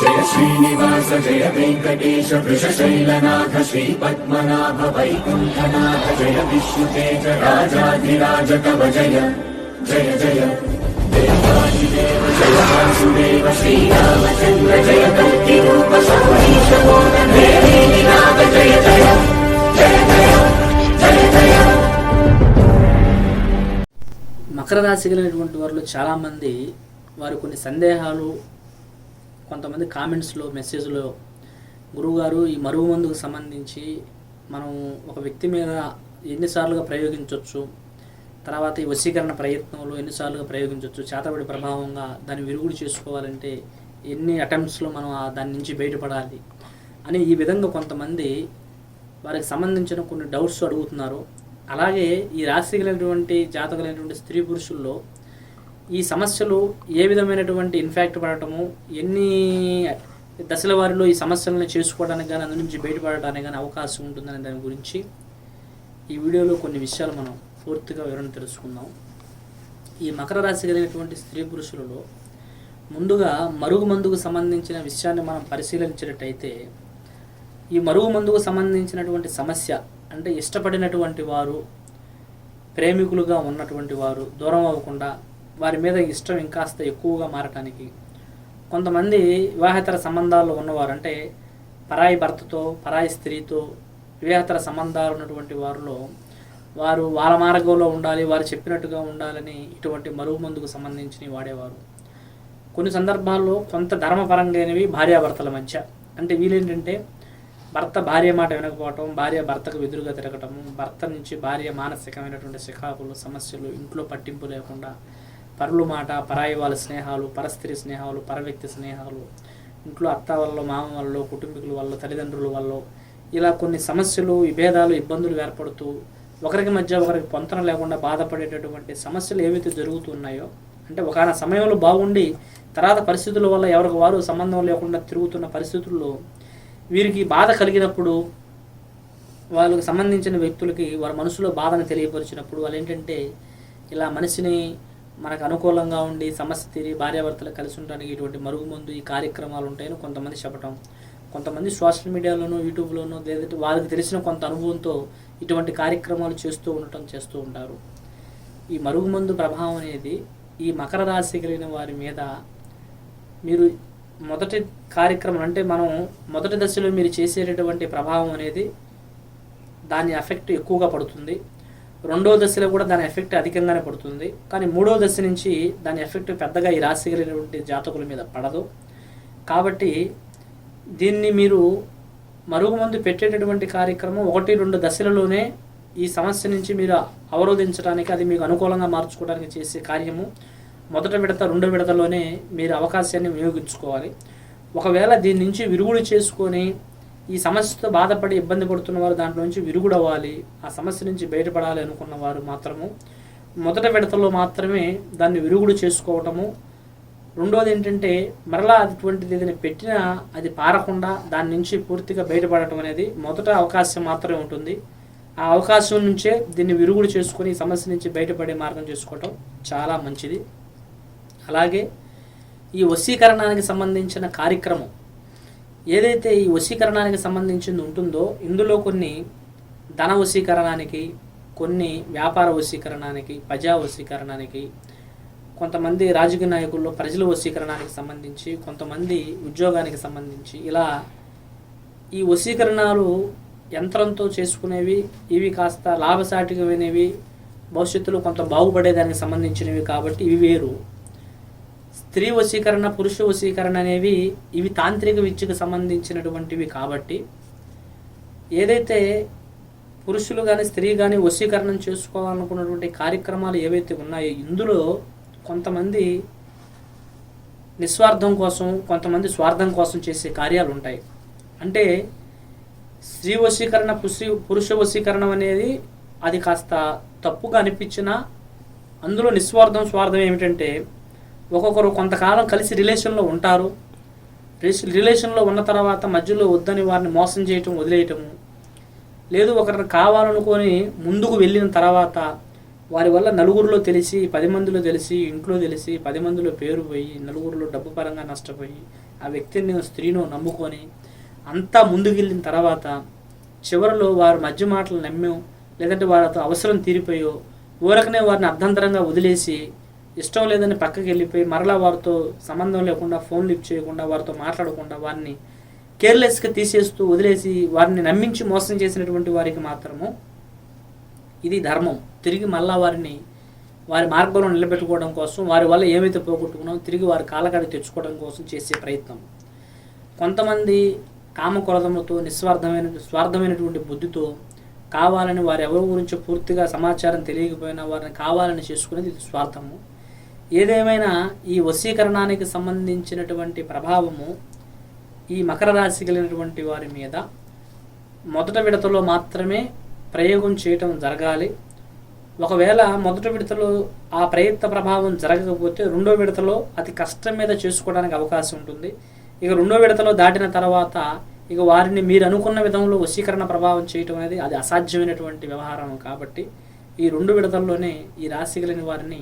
జయ శ్రీనివాస జయ వెంకటేశ వృషశైలనాథ శ్రీ పద్మనాభ వైకుంఠనాథ జయ విష్ణుతేజ రాజాధిరాజ కవ జయ జయ జయ. దేవాదిదేవ జయ వాసుదేవ శ్రీరామచంద్ర జయ కల్కి రూప సౌరీశ నాథ జయ జయ జయ జయ జయ జయ. మకర రాశి కలిగినటువంటి వారిలో చాలామంది వారు కొన్ని సందేహాలు కొంతమంది కామెంట్స్లో మెసేజ్లో గురువుగారు ఈ మరుగు మందుకు సంబంధించి మనం ఒక వ్యక్తి మీద ఎన్నిసార్లుగా ప్రయోగించవచ్చు తర్వాత ఈ వశీకరణ ప్రయత్నంలో ఎన్నిసార్లుగా ప్రయోగించవచ్చు చేతబడి ప్రభావంగా దాన్ని విరుగుడు చేసుకోవాలంటే ఎన్ని అటెంప్ట్స్లో మనం దాని నుంచి బయటపడాలి అని ఈ విధంగా కొంతమంది వారికి సంబంధించిన కొన్ని డౌట్స్ అడుగుతున్నారు. అలాగే ఈ రాశి కలిగినటువంటి జాతకులైనటువంటి స్త్రీ పురుషుల్లో ఈ సమస్యలు ఏ విధమైనటువంటి ఇన్ఫాక్ట్ పడటము ఎన్ని దశల వారిలో ఈ సమస్యలను చేసుకోవడానికి కానీ అందు నుంచి బయటపడటానికి కానీ అవకాశం ఉంటుందనే దాని గురించి ఈ వీడియోలో కొన్ని విషయాలు మనం పూర్తిగా వివరణ తెలుసుకుందాం. ఈ మకర రాశి కలిగినటువంటి స్త్రీ పురుషులలో ముందుగా మరుగు మందుకు సంబంధించిన విషయాన్ని మనం పరిశీలించినట్టయితే ఈ మరుగు మందుకు సంబంధించినటువంటి సమస్య అంటే ఇష్టపడినటువంటి వారు ప్రేమికులుగా ఉన్నటువంటి వారు దూరం అవ్వకుండా వారి మీద ఇష్టం ఇంకాస్త ఎక్కువగా మారటానికి. కొంతమంది వివాహేతర సంబంధాల్లో ఉన్నవారు అంటే పరాయి భర్తతో పరాయి స్త్రీతో వివాహేతర సంబంధాలు ఉన్నటువంటి వారిలో వారు వాళ్ళ మార్గంలో ఉండాలి వారు చెప్పినట్టుగా ఉండాలని ఇటువంటి మరుగు మందుకు సంబంధించినవి వాడేవారు. కొన్ని సందర్భాల్లో కొంత ధర్మపరంగానేవి భార్యాభర్తల మధ్య. అంటే వీళ్ళేంటంటే భర్త భార్య మాట వినకపోవటం భార్య భర్తకు ఎదురుగా తిరగటం భర్త నుంచి భార్య మానసికమైనటువంటి శిఖాకులు సమస్యలు ఇంట్లో పట్టింపు లేకుండా పరుల మాట పరాయి వాళ్ళ స్నేహాలు పరస్త్రీ స్నేహాలు పరవ్యక్తి స్నేహాలు ఇంట్లో అత్త వల్ల మామ వల్ల కుటుంబీకుల వల్ల తల్లిదండ్రుల వల్ల ఇలా కొన్ని సమస్యలు విభేదాలు ఇబ్బందులు ఏర్పడుతూ ఒకరికి మధ్య ఒకరికి పొంతన లేకుండా బాధపడేటటువంటి సమస్యలు ఏవైతే జరుగుతున్నాయో అంటే ఒకనొక సమయంలో బాగుండి తర్వాత పరిస్థితుల వల్ల ఎవరికి వారు సంబంధం లేకుండా తిరుగుతున్న పరిస్థితుల్లో వీరికి బాధ కలిగినప్పుడు వాళ్ళకి సంబంధించిన వ్యక్తులకి వారి మనసులో బాధను తెలియపరిచినప్పుడు వాళ్ళు ఏంటంటే ఇలా మనిషిని మనకు అనుకూలంగా ఉండి సమస్య తీరి భార్యాభర్తలు కలిసి ఉండడానికి ఇటువంటి మరుగుమందు ఈ కార్యక్రమాలు ఉంటాయని కొంతమంది చెప్పటం. కొంతమంది సోషల్ మీడియాలోనూ యూట్యూబ్లోనూ లేదంటే వాళ్ళకి తెలిసిన కొంత అనుభవంతో ఇటువంటి కార్యక్రమాలు చేస్తూ ఉండటం చేస్తూ ఉంటారు. ఈ మరుగుమందు ప్రభావం అనేది ఈ మకర రాశి కలిగిన వారి మీద మీరు మొదటి కార్యక్రమం అంటే మనం మొదటి దశలో మీరు చేసేటటువంటి ప్రభావం అనేది దాని ఎఫెక్ట్ ఎక్కువగా పడుతుంది. రెండో దశలో కూడా దాని ఎఫెక్ట్ అధికంగానే పడుతుంది. కానీ మూడో దశ నుంచి దాని ఎఫెక్ట్ పెద్దగా ఈ రాశి కలిగినటువంటి జాతకుల మీద పడదు. కాబట్టి దీన్ని మీరు మరుగుమందు పెట్టేటటువంటి కార్యక్రమం ఒకటి రెండు దశలలోనే ఈ సమస్య నుంచి మీరు అవరోధించడానికి అది మీకు అనుకూలంగా మార్చుకోవడానికి చేసే కార్యము. మొదట విడత రెండో విడతలోనే మీరు అవకాశాన్ని వినియోగించుకోవాలి. ఒకవేళ దీని నుంచి విరుగుడు చేసుకొని ఈ సమస్యతో బాధపడి ఇబ్బంది పడుతున్న వారు దాంట్లో నుంచి విరుగుడవ్వాలి. ఆ సమస్య నుంచి బయటపడాలి అనుకున్న వారు మాత్రము. మొదట విడతలో మాత్రమే దాన్ని విరుగుడు చేసుకోవటము. రెండోది ఏంటంటే మరలా అటువంటిది ఏదైనా పెట్టినా అది పారకుండా దాని నుంచి పూర్తిగా బయటపడటం అనేది మొదట అవకాశం మాత్రమే ఉంటుంది. ఆ అవకాశం నుంచే దీన్ని విరుగుడు చేసుకొని ఈ సమస్య నుంచి బయటపడే మార్గం చేసుకోవటం చాలా మంచిది. అలాగే ఈ వశీకరణానికి సంబంధించిన కార్యక్రమం ఏదైతే ఈ వశీకరణానికి సంబంధించింది ఉంటుందో ఇందులో కొన్ని ధన వశీకరణానికి కొన్ని వ్యాపార వశీకరణానికి ప్రజా వశీకరణానికి కొంతమంది రాజకీయ నాయకుల్లో ప్రజల వశీకరణానికి సంబంధించి కొంతమంది ఉద్యోగానికి సంబంధించి ఇలా ఈ వశీకరణాలు యంత్రంతో చేసుకునేవి ఇవి కాస్త లాభసాటికమైనవి భవిష్యత్తులో కొంత బాగుపడేదానికి సంబంధించినవి కాబట్టి ఇవి వేరు. స్త్రీ వశీకరణ పురుష వశీకరణ అనేవి ఇవి తాంత్రిక విద్యకు సంబంధించినటువంటివి కాబట్టి ఏదైతే పురుషులు కానీ స్త్రీ కానీ వశీకరణం చేసుకోవాలనుకున్నటువంటి కార్యక్రమాలు ఏవైతే ఉన్నాయో ఇందులో కొంతమంది నిస్వార్థం కోసం కొంతమంది స్వార్థం కోసం చేసే కార్యాలు ఉంటాయి. అంటే స్త్రీ వశీకరణ పురుష పురుష వశీకరణం అనేది అది కాస్త తప్పుగా అనిపించినా అందులో నిస్వార్థం స్వార్థం ఏమిటంటే ఒక్కొక్కరు కొంతకాలం కలిసి రిలేషన్లో ఉంటారు. రిలేషన్- రిలేషన్లో ఉన్న తర్వాత మధ్యలో వద్దని వారిని మోసం చేయటం వదిలేయటము. లేదు ఒకరిని కావాలనుకొని ముందుకు వెళ్ళిన తర్వాత వారి వల్ల నలుగురిలో తెలిసి పది మందిలో తెలిసి ఇంట్లో తెలిసి పది మందిలో పేరు పోయి నలుగురిలో డబ్బు పరంగా నష్టపోయి ఆ వ్యక్తిని స్త్రీను నమ్ముకొని అంతా ముందుకెళ్ళిన తర్వాత చివరిలో వారి మధ్య మాటలు నమ్మో లేదంటే వారితో అవసరం తీరిపోయో ఊరకనే వారిని అర్ధంతరంగా వదిలేసి ఇష్టం లేదని పక్కకి వెళ్ళిపోయి మరలా వారితో సంబంధం లేకుండా ఫోన్ లిఫ్ట్ చేయకుండా వారితో మాట్లాడకుండా వారిని కేర్లెస్గా తీసేస్తూ వదిలేసి వారిని నమ్మించి మోసం చేసినటువంటి వారికి మాత్రము ఇది ధర్మం. తిరిగి మళ్ళా వారిని వారి మార్గంలో నిలబెట్టుకోవడం కోసం వారి వల్ల ఏమైతే పోగొట్టుకున్నాం తిరిగి వారి కాలకాడి తెచ్చుకోవడం కోసం చేసే ప్రయత్నం. కొంతమంది కామక్రోధములతో నిస్వార్థమైన స్వార్థమైనటువంటి బుద్ధితో కావాలని వారు ఎవరి గురించి పూర్తిగా సమాచారం తెలియకపోయినా వారిని కావాలని చేసుకునేది ఇది స్వార్థము. ఏదేమైనా ఈ వశీకరణానికి సంబంధించినటువంటి ప్రభావము ఈ మకర రాశి కలిగినటువంటి వారి మీద మొదట విడతలో మాత్రమే ప్రయోగం చేయటం జరగాలి. ఒకవేళ మొదటి విడతలో ఆ ప్రయత్న ప్రభావం జరగకపోతే రెండో విడతలో అతి కష్టం మీద చేసుకోవడానికి అవకాశం ఉంటుంది. ఇక రెండో విడతలో దాటిన తర్వాత ఇక వారిని మీరు అనుకున్న విధంలో వశీకరణ ప్రభావం చేయటం అనేది అది అసాధ్యమైనటువంటి వ్యవహారం కాబట్టి ఈ రెండు విడతల్లోనే ఈ రాశి కలిగిన వారిని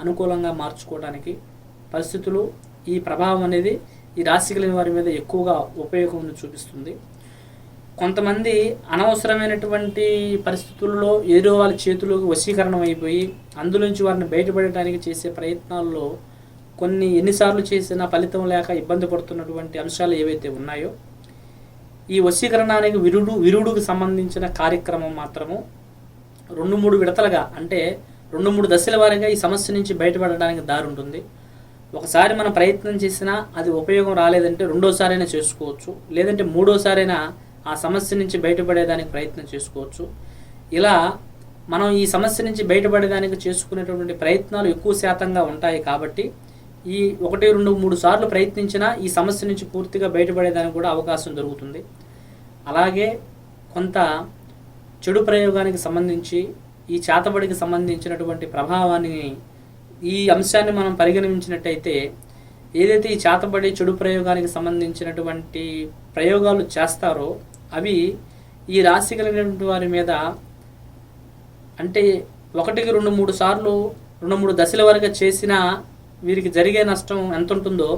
అనుకూలంగా మార్చుకోవడానికి పరిస్థితులు ఈ ప్రభావం అనేది ఈ రాశి కలిగిన వారి మీద ఎక్కువగా ఉపయోగం చూపిస్తుంది. కొంతమంది అనవసరమైనటువంటి పరిస్థితుల్లో ఏదో వాళ్ళ చేతులకు వశీకరణం అయిపోయి అందులోంచి వారిని బయటపడటానికి చేసే ప్రయత్నాల్లో కొన్ని ఎన్నిసార్లు చేసిన ఫలితం లేక ఇబ్బంది పడుతున్నటువంటి అంశాలు ఏవైతే ఉన్నాయో ఈ వశీకరణానికి విరుడు విరుడుకు సంబంధించిన కార్యక్రమం మాత్రము రెండు మూడు విడతలుగా అంటే రెండు మూడు దశల వారీగా ఈ సమస్య నుంచి బయటపడడానికి దారి ఉంటుంది ఒకసారి మనం ప్రయత్నం చేసినా అది ఉపయోగం రాలేదంటే రెండోసారైనా చేసుకోవచ్చు. లేదంటే మూడోసారైనా ఆ సమస్య నుంచి బయటపడేదానికి ప్రయత్నం చేసుకోవచ్చు. ఇలా మనం ఈ సమస్య నుంచి బయటపడేదానికి చేసుకునేటటువంటి ప్రయత్నాలు ఎక్కువ శాతంగా ఉంటాయి కాబట్టి ఈ ఒకటి రెండు మూడు సార్లు ప్రయత్నించినా ఈ సమస్య నుంచి పూర్తిగా బయటపడేదానికి కూడా అవకాశం దొరుకుతుంది. అలాగే కొంత చెడు ప్రయోగానికి సంబంధించి ఈ చేతబడికి సంబంధించినటువంటి ప్రభావాన్ని ఈ అంశాన్ని మనం పరిగణించినట్టయితే ఏదైతే ఈ చేతబడి చెడు ప్రయోగానికి సంబంధించినటువంటి ప్రయోగాలు చేస్తారో అవి ఈ రాశి కలిగినటువంటి వారి మీద అంటే ఒకటికి రెండు మూడు సార్లు రెండు మూడు దశల వరకు చేసిన వీరికి జరిగే నష్టం ఎంత ఉంటుందో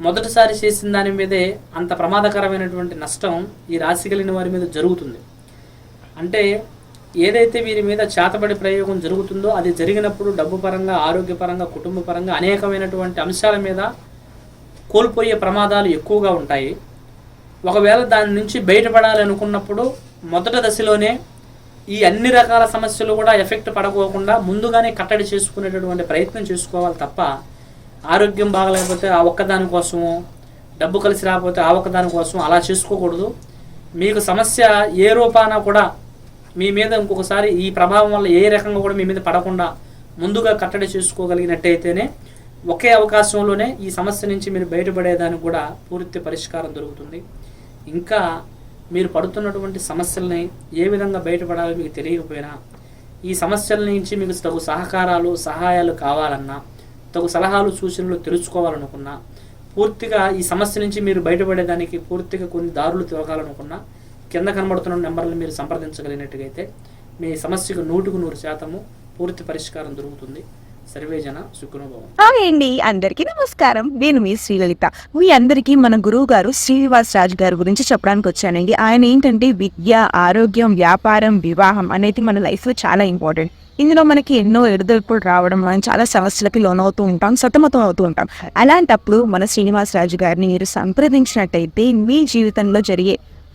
మొదటిసారి చేసిన దాని మీదే అంత ప్రమాదకరమైనటువంటి నష్టం ఈ రాశి కలిగిన వారి మీద జరుగుతుంది. అంటే ఏదైతే వీరి మీద చేతబడి ప్రయోగం జరుగుతుందో అది జరిగినప్పుడు డబ్బు పరంగా ఆరోగ్యపరంగా కుటుంబ పరంగా అనేకమైనటువంటి అంశాల మీద కోల్పోయే ప్రమాదాలు ఎక్కువగా ఉంటాయి. ఒకవేళ దాని నుంచి బయటపడాలి అనుకున్నప్పుడు మొదటి దశలోనే ఈ అన్ని రకాల సమస్యలు కూడా ఎఫెక్ట్ పడకోకుండా ముందుగానే కట్టడి చేసుకునేటటువంటి ప్రయత్నం చేసుకోవాలి తప్ప ఆరోగ్యం బాగలేకపోతే ఆ ఒక్కదాని కోసము డబ్బు కలిసి రాకపోతే ఆ ఒక్కదాని కోసం అలా చేసుకోకూడదు. మీకు సమస్య ఏ రూపాన కూడా మీ మీద ఇంకొకసారి ఈ ప్రభావం వల్ల ఏ రకంగా కూడా మీ మీద పడకుండా ముందుగా కట్టడి చేసుకోగలిగినట్టయితేనే ఒకే అవకాశంలోనే ఈ సమస్య నుంచి మీరు బయటపడేదానికి కూడా పూర్తి పరిష్కారం దొరుకుతుంది. ఇంకా మీరు పడుతున్నటువంటి సమస్యల్ని ఏ విధంగా బయటపడాలో మీకు తెలియకపోయినా ఈ సమస్యల నుంచి మీకు తగు సహకారాలు సహాయాలు కావాలన్నా తగు సలహాలు సూచనలు తెలుసుకోవాలనుకున్నా పూర్తిగా ఈ సమస్య నుంచి మీరు బయటపడేదానికి పూర్తిగా కొన్ని దారులు తిరగాలనుకున్నా కింద కనబడుతున్న నెంబర్లు మీరు సంప్రదించగలిగినట్టుగైతే మీ సమస్యకు నూటుకు నూరు శాతము పూర్తి పరిష్కారం దొరుకుతుంది. సర్వేజన అండి అందరికీ నమస్కారం. నేను మీ శ్రీలలిత. మీ అందరికీ మన గురువు గారు శ్రీనివాస్ రాజు గారి గురించి చెప్పడానికి వచ్చానండి. ఆయన ఏంటంటే విద్య ఆరోగ్యం వ్యాపారం వివాహం అనేది మన లైఫ్లో చాలా ఇంపార్టెంట్. ఇందులో మనకి ఎన్నో ఎడుదొడుపులు రావడం మనం చాలా సమస్యలకి లోనవుతూ ఉంటాం సతమతం అవుతూ ఉంటాం. అలాంటప్పుడు మన శ్రీనివాస్ రాజు గారిని మీరు సంప్రదించినట్టయితే మీ జీవితంలో జరిగే